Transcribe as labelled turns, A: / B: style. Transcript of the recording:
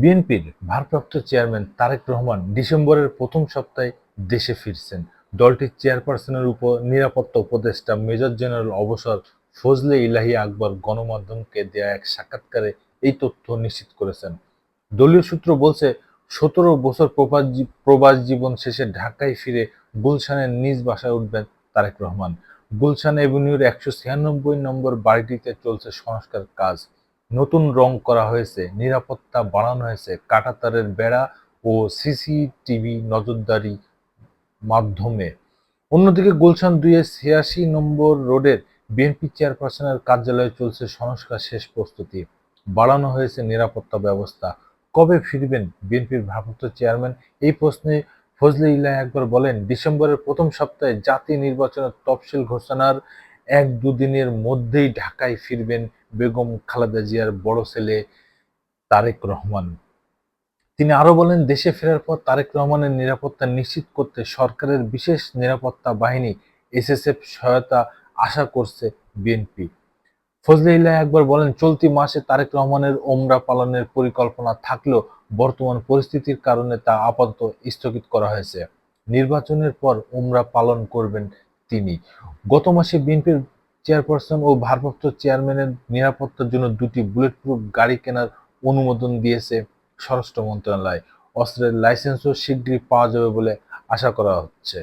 A: বিএনপির ভারপ্রাপ্ত চেয়ারম্যান তারেক রহমান ডিসেম্বরের প্রথম সপ্তাহে দেশে ফিরছেন। দলটির চেয়ারপারসনের উপর নিরাপত্তা উপদেষ্টা মেজর জেনারেল অবসর ফজলে ইলাহি আকবর গণমাধ্যমকে দেয়া এক সাক্ষাৎকারে এই তথ্য নিশ্চিত করেছেন। দলীয় সূত্র বলছে, সতেরো বছর প্রবাস প্রবাস জীবন শেষে ঢাকায় ফিরে গুলশানের নিজ বাসায় উঠবেন তারেক রহমান। গুলশান এভিনিউর একশো ছিয়ানব্বই নম্বর বাড়িটিতে চলছে সংস্কার কাজ। নতুন রং করা হয়েছে, নিরাপত্তা বাড়ানো হয়েছে, কাঁটাতারের বেড়া ও সিসিটিভি নজরদারি মাধ্যমে। অন্যদিকে গুলশান দুইয়ের ছিয়াশি নম্বর রোডের বিএনপি চেয়ারপারসনের কার্যালয়ে চলছে সংস্কার শেষ প্রস্তুতি। বাড়ানো হয়েছে নিরাপত্তা ব্যবস্থা। কবে ফিরবেন বিএনপির ভারপ্রাপ্ত চেয়ারম্যান? এই প্রশ্নে ফজলে ইল্লাহ একবার বলেন, ডিসেম্বরের প্রথম সপ্তাহে জাতীয় নির্বাচনের তফসিল ঘোষণার এক দুদিনের মধ্যেই ঢাকায় ফিরবেন বেগম খালেদা জিয়ার বড় ছেলে তারেক রহমান। তিনি আরও বলেন, দেশে ফেরার পর তারেক রহমানের নিরাপত্তা নিশ্চিত করতে সরকারের বিশেষ নিরাপত্তা বাহিনী এসএসএফ সহায়তা আশা করছে বিএনপি। ফজলে ইল্লাহ একবার বলেন, চলতি মাসে তারেক রহমানের ওমরা পালনের পরিকল্পনা থাকলেও বর্তমান পরিস্থিতির কারণে তা আপাতত স্থগিত করা হয়েছে। নির্বাচনের পর ওমরা পালন করবেন তিনি। গত মাসে বিএনপির চেয়ারপারসন ও ভারপ্রাপ্ত চেয়ারম্যানের নিরাপত্তার জন্য দুটি বুলেট প্রুফ গাড়ি কেনার অনুমোদন দিয়েছে স্বরাষ্ট্র মন্ত্রণালয়। অস্ত্রের লাইসেন্সও শিগগিরই পাওয়া যাবে বলে আশা করা হচ্ছে।